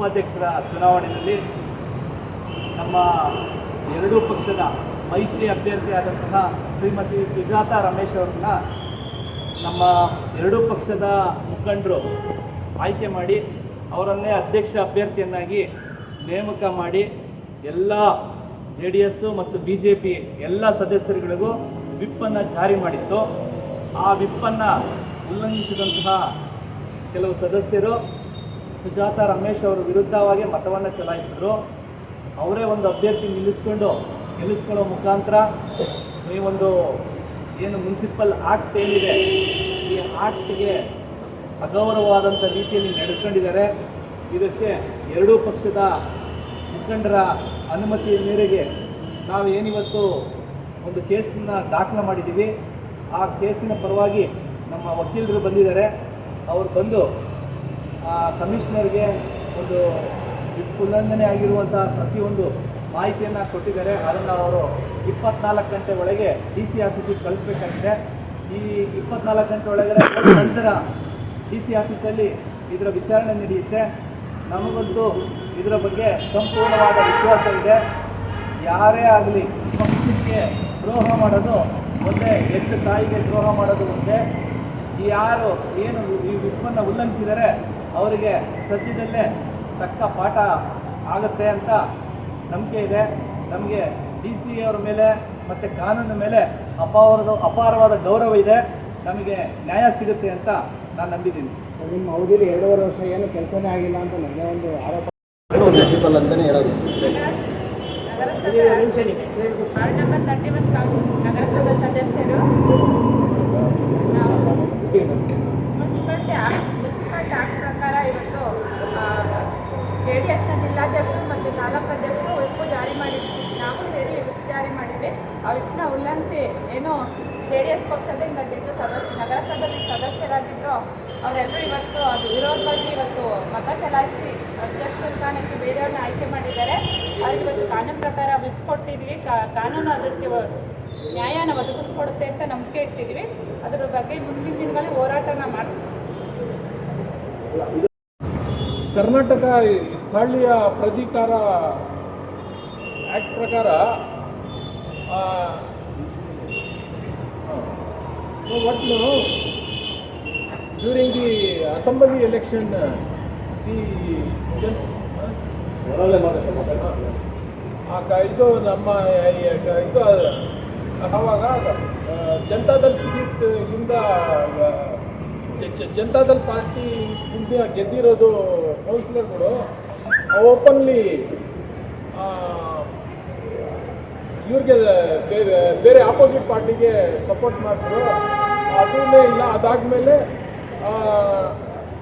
ಉಪಾಧ್ಯಕ್ಷರ ಚುನಾವಣೆಯಲ್ಲಿ ನಮ್ಮ ಎರಡೂ ಪಕ್ಷದ ಮೈತ್ರಿ ಅಭ್ಯರ್ಥಿಯಾದಂತಹ ಶ್ರೀಮತಿ ಸುಜಾತ ರಮೇಶ್ ಅವ್ರನ್ನ ನಮ್ಮ ಎರಡೂ ಪಕ್ಷದ ಮುಖಂಡರು ಆಯ್ಕೆ ಮಾಡಿ ಅವರನ್ನೇ ಅಧ್ಯಕ್ಷ ಅಭ್ಯರ್ಥಿಯನ್ನಾಗಿ ನೇಮಕ ಮಾಡಿ ಎಲ್ಲ ಜೆ ಡಿ ಎಸ್ಸು ಮತ್ತು ಬಿ ಜೆ ಪಿ ಎಲ್ಲ ಸದಸ್ಯರುಗಳಿಗೂ ವಿಪ್ಪನ್ನು ಜಾರಿ ಮಾಡಿತ್ತು. ಆ ವಿಪ್ಪನ್ನು ಉಲ್ಲಂಘಿಸಿದಂತಹ ಕೆಲವು ಸದಸ್ಯರು ಸುಜಾತ ರಮೇಶ್ ಅವರ ವಿರುದ್ಧವಾಗಿ ಮತವನ್ನು ಚಲಾಯಿಸಿದ್ರು. ಅವರೇ ಒಂದು ಅಭ್ಯರ್ಥಿ ನಿಲ್ಲಿಸ್ಕೊಂಡು, ನಿಲ್ಲಿಸ್ಕೊಳ್ಳೋ ಮುಖಾಂತರ ಈ ಒಂದು ಏನು ಮುನ್ಸಿಪಲ್ ಆಕ್ಟ್ ಏನಿದೆ, ಈ ಆಕ್ಟ್ಗೆ ಅಗೌರವವಾದಂಥ ರೀತಿಯಲ್ಲಿ ನಡ್ಕೊಂಡಿದ್ದಾರೆ. ಇದಕ್ಕೆ ಎರಡೂ ಪಕ್ಷದ ಮುಖಂಡರ ಅನುಮತಿಯ ಮೇರೆಗೆ ನಾವು ಏನಿವತ್ತು ಒಂದು ಕೇಸನ್ನ ದಾಖಲು ಮಾಡಿದ್ದೀವಿ. ಆ ಕೇಸಿನ ಪರವಾಗಿ ನಮ್ಮ ವಕೀಲರು ಬಂದಿದ್ದಾರೆ. ಅವರು ಬಂದು ಕಮಿಷನರ್ಗೆ ಒಂದು ಉಲ್ಲಂಘನೆ ಆಗಿರುವಂತಹ ಪ್ರತಿಯೊಂದು ಮಾಹಿತಿಯನ್ನು ಕೊಟ್ಟಿದ್ದಾರೆ. ಅದನ್ನು ಅವರು ಇಪ್ಪತ್ನಾಲ್ಕು ಗಂಟೆ ಒಳಗೆ ಡಿ ಸಿ ಆಫೀಸಿಗೆ ಕಳಿಸ್ಬೇಕಾಗಿದೆ. ಈ ಇಪ್ಪತ್ನಾಲ್ಕು ಗಂಟೆ ಒಳಗಡೆ ನಂತರ ಡಿ ಸಿ ಆಫೀಸಲ್ಲಿ ಇದರ ವಿಚಾರಣೆ ನಡೆಯುತ್ತೆ. ನಮಗಂತೂ ಇದರ ಬಗ್ಗೆ ಸಂಪೂರ್ಣವಾದ ವಿಶ್ವಾಸ ಇದೆ. ಯಾರೇ ಆಗಲಿ ಪಕ್ಷಕ್ಕೆ ದ್ರೋಹ ಮಾಡೋದು ಒಂದೇ ಎಷ್ಟು ತಾಯಿಗೆ ದ್ರೋಹ ಮಾಡೋದು ಒಂದೇ. ಯಾರು ಏನು ಈ ವಿಪ್ಪನ್ನು ಉಲ್ಲಂಘಿಸಿದರೆ ಅವರಿಗೆ ಸದ್ಯದಲ್ಲೇ ತಕ್ಕ ಪಾಠ ಆಗುತ್ತೆ ಅಂತ ನಂಬಿಕೆ ಇದೆ. ನಮಗೆ ಡಿ ಸಿ ಅವರ ಮೇಲೆ ಮತ್ತು ಕಾನೂನಿನ ಮೇಲೆ ಅಪಾರದ ಅಪಾರವಾದ ಗೌರವ ಇದೆ. ನಮಗೆ ನ್ಯಾಯ ಸಿಗುತ್ತೆ ಅಂತ ನಾನು ನಂಬಿದ್ದೀನಿ. ನಿಮ್ಮ ಅವಧಿಯಲ್ಲಿ ಎರಡೂವರೆ ವರ್ಷ ಏನು ಕೆಲಸನೇ ಆಗಿಲ್ಲ ಅಂತ ನನಗೆ ಒಂದು ಆರೋಪ. ಪ್ರಿನ್ಸಿಪಲ್ ಅಂತಲೇ ಹೇಳೋದು. ವಾರ್ಡ್ ನಂಬರ್ ತರ್ಟಿ ಒನ್ ನಗರಸಭಾ ಸದಸ್ಯರು ನಾವು ಮುನ್ಸಿಪಾಲ್ಟಿ ಮುನ್ಸಿಪಾಲ್ಟಿ ಆಕ್ಟ್ ಪ್ರಕಾರ ಇವತ್ತು ಜೆ ಡಿ ಎಸ್ನ ಜಿಲ್ಲಾಧ್ಯಕ್ಷರು ಮತ್ತು ತಾಲೂಕು ಅಧ್ಯಕ್ಷರು ವಿಪ್ ಜಾರಿ ಮಾಡಿದ್ವಿ. ನಾವು ಸೇರಿ ವಿಪ್ ಜಾರಿ ಮಾಡಿದ್ವಿ. ವಿಪ್ನ ಉಲ್ಲಂಘಿಸಿ ಏನು ಜೆ ಡಿ ಎಸ್ ಪಕ್ಷದಿಂದ ಗೆದ್ದು ಸದಸ್ಯ ನಗರಸಭೆ ಸದಸ್ಯರಾಗಿದ್ದು, ಅವರೆಲ್ಲರೂ ಇವತ್ತು ಅದು ವಿರೋಧವಾಗಿ ಇವತ್ತು ಮತ ಚಲಾಯಿಸಿ ಅಧ್ಯಕ್ಷ ಸ್ಥಾನಕ್ಕೆ ಬೇರೆಯವ್ರನ್ನ ಆಯ್ಕೆ ಮಾಡಿದ್ದಾರೆ. ಅವ್ರಿಗೆ ಇವತ್ತು ಕಾನೂನು ಪ್ರಕಾರ ವಿಪ್ ಕೊಟ್ಟಿದ್ವಿ. ಕಾನೂನು ಅದಕ್ಕೆ ನ್ಯಾಯನ ಒದಗಿಸ್ಕೊಡುತ್ತೆ ಅಂತ ನಂಬಿಕೆ ಇಟ್ಟಿದ್ವಿ. ಅದರ ಬಗ್ಗೆ ಮುಂದಿನ ದಿನಗಳಲ್ಲಿ ಹೋರಾಟನ ಮಾಡ್ತೀವಿ ಕರ್ನಾಟಕ ಸ್ಥಳೀಯ ಪ್ರಾಧಿಕಾರ ಆಕ್ಟ್ ಪ್ರಕಾರ ಒಟ್ಟು during the assembly election the ಇದು ನಮ್ಮ ಇದು ಅವಾಗ ಜನತಾದಲ್ ಜನತಾದಳ್ ಜನತಾದಲ್ ಪಾರ್ಟಿ ಇಂದ ಗೆದ್ದಿರೋದು ಕೌನ್ಸಿಲರ್ಗಳು ಓಪನ್ಲಿ ಇವ್ರಿಗೆ ಬೇರೆ ಆಪೋಸಿಟ್ ಪಾರ್ಟಿಗೆ ಸಪೋರ್ಟ್ ಮಾಡಿದ್ರು ಅದನ್ನೇ ಇಲ್ಲ, ಅದಾದಮೇಲೆ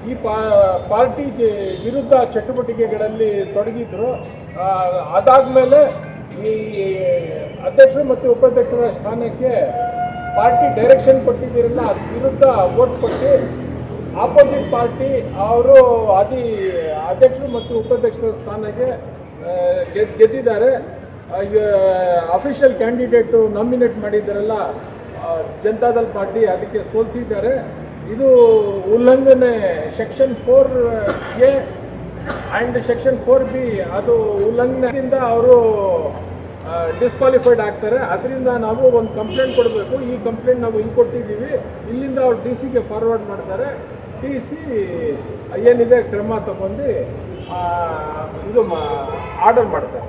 ಈ ಪಾರ್ಟಿ ವಿರುದ್ಧ ಚಟುವಟಿಕೆಗಳಲ್ಲಿ ತೊಡಗಿದ್ರು ಅದಾದಮೇಲೆ ಈ ಅಧ್ಯಕ್ಷರು ಮತ್ತು ಉಪಾಧ್ಯಕ್ಷರ ಸ್ಥಾನಕ್ಕೆ ಪಾರ್ಟಿ ಡೈರೆಕ್ಷನ್ ಕೊಟ್ಟಿದ್ದರಿಂದ ವಿರುದ್ಧ ವೋಟ್ ಕೊಟ್ಟು ಆಪೋಸಿಟ್ ಪಾರ್ಟಿ ಅವರು ಅದಿ, ಅಧ್ಯಕ್ಷರು ಮತ್ತು ಉಪಾಧ್ಯಕ್ಷರ ಸ್ಥಾನಕ್ಕೆ ಗೆದ್- ಗೆದ್ದಿದ್ದಾರೆ. ಅಫಿಷಿಯಲ್ ಕ್ಯಾಂಡಿಡೇಟು ನಾಮಿನೇಟ್ ಮಾಡಿದ್ದಾರಲ್ಲ ಜನತಾದಲ್ ಪಾರ್ಟಿ ಅದಕ್ಕೆ ಸೋಲಿಸಿದ್ದಾರೆ. ಇದು ಉಲ್ಲಂಘನೆ section four A and section four B ಅದು ಉಲ್ಲಂಘನೆಯಿಂದ ಅವರು ಡಿಸ್ಕ್ವಾಲಿಫೈಡ್ ಆಗ್ತಾರೆ. ಅದರಿಂದ ನಾವು ಒಂದು ಕಂಪ್ಲೇಂಟ್ ಕೊಡಬೇಕು. ಈ ಕಂಪ್ಲೇಂಟ್ ನಾವು ಇಲ್ಲಿ ಕೊಟ್ಟಿದ್ದೀವಿ. ಇಲ್ಲಿಂದ ಅವ್ರು ಡಿ ಸಿಗೆ ಫಾರ್ವರ್ಡ್ ಮಾಡ್ತಾರೆ. ಡಿ ಸಿ ಏನಿದೆ ಕ್ರಮ ತಗೊಂಡು ಇದು ಆರ್ಡರ್ ಮಾಡ್ತಾರೆ.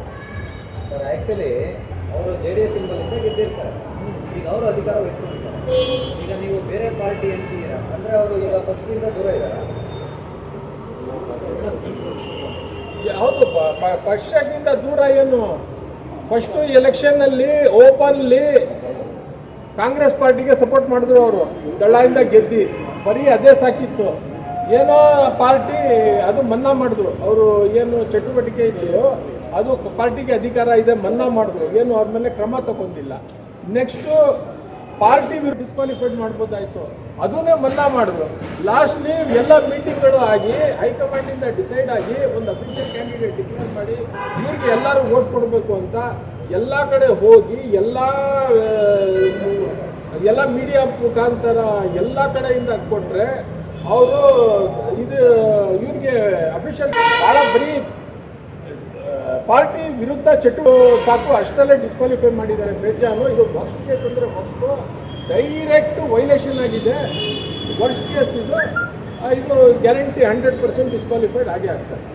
ಸರ್ ಆ್ಯಕ್ಚುಲಿ ಅವರು ಜೆ ಡಿ ಎಸ್ ಇಂದ ಗೆದ್ದಿರ್ತಾರೆ. ಈಗ ಅವರು ಅಧಿಕಾರ ವಹಿಸ್ಕೊಂಡಿದ್ದಾರೆ. ಈಗ ನೀವು ಬೇರೆ ಪಾರ್ಟಿ ಅಂತೀರಾ? ಅಂದರೆ ಅವರು ಈಗ ಪಕ್ಷದಿಂದ ದೂರ ಇದ್ದಾರೆ? ಯಾವುದು ಪ- ಪ- ಪಕ್ಷಕ್ಕಿಂತ ದೂರ ಏನು ಫಸ್ಟು ಎಲೆಕ್ಷನ್ನಲ್ಲಿ ಓಪನ್ಲಿ ಕಾಂಗ್ರೆಸ್ ಪಾರ್ಟಿಗೆ ಸಪೋರ್ಟ್ ಮಾಡಿದ್ರು ಅವರು. ದಳ್ಳಾಯಿಂದ ಗೆದ್ದಿ. ಬರೀ ಅದೇ ಸಾಕಿತ್ತು. ಏನೋ ಪಾರ್ಟಿ ಅದು ಮನ್ನಾ ಮಾಡಿದ್ರು. ಅವರು ಏನು ಚಟುವಟಿಕೆ ಇದೆಯೋ, ಅದು ಪಾರ್ಟಿಗೆ ಅಧಿಕಾರ ಇದೆ ಮನ್ನಾ ಮಾಡಿದ್ರು. ಏನು ಅವ್ರ ಮೇಲೆ ಕ್ರಮ ತಗೊಂಡಿಲ್ಲ. ನೆಕ್ಸ್ಟು ಪಾರ್ಟಿ ಡಿಸ್ಕ್ವಾಲಿಫೈಡ್ ಮಾಡ್ಬೋದಾಯ್ತು. ಅದನ್ನೇ ಮನ್ನಾ ಮಾಡಿದ್ರು. ಲಾಸ್ಟ್ಲಿ ಎಲ್ಲ ಮೀಟಿಂಗ್ಗಳು ಆಗಿ, ಹೈಕಮಾಂಡಿಂದ ಡಿಸೈಡ್ ಆಗಿ ಒಂದು ಅಫಿಷಿಯಲ್ ಕ್ಯಾಂಡಿಡೇಟ್ ಡಿಕ್ಲೇರ್ ಮಾಡಿ ಇವ್ರಿಗೆ ಎಲ್ಲರೂ ವೋಟ್ ಕೊಡಬೇಕು ಅಂತ ಎಲ್ಲ ಕಡೆ ಹೋಗಿ ಎಲ್ಲ ಎಲ್ಲ ಮೀಡಿಯಾ ಮುಖಾಂತರ ಎಲ್ಲ ಕಡೆಯಿಂದ ಕೊಟ್ಟರೆ ಅವರು ಇದು, ಇವ್ರಿಗೆ ಅಫಿಷಿಯಲ್ ಭಾಳ ಬರೀ ಪಾರ್ಟಿ ವಿರುದ್ಧ ಚಟು ಸಾಕು ಅಷ್ಟಲ್ಲೇ ಡಿಸ್ಕ್ವಾಲಿಫೈ ಮಾಡಿದ್ದಾರೆ ಬೇಜಾನು ಇದು ವರ್ಸ್ಟ್ ಕೇಸ್ ಅಂದರೆ ಮತ್ತು ಡೈರೆಕ್ಟ್ ವೈಲೇಷನ್ ಆಗಿದೆ. ವರ್ಸ್ಟ್ ಕೇಸ್ ಇದು. ಇದು ಗ್ಯಾರಂಟಿ ಹಂಡ್ರೆಡ್ ಪರ್ಸೆಂಟ್ ಡಿಸ್ಕ್ವಾಲಿಫೈಡ್ ಆಗೇ ಆಗ್ತದೆ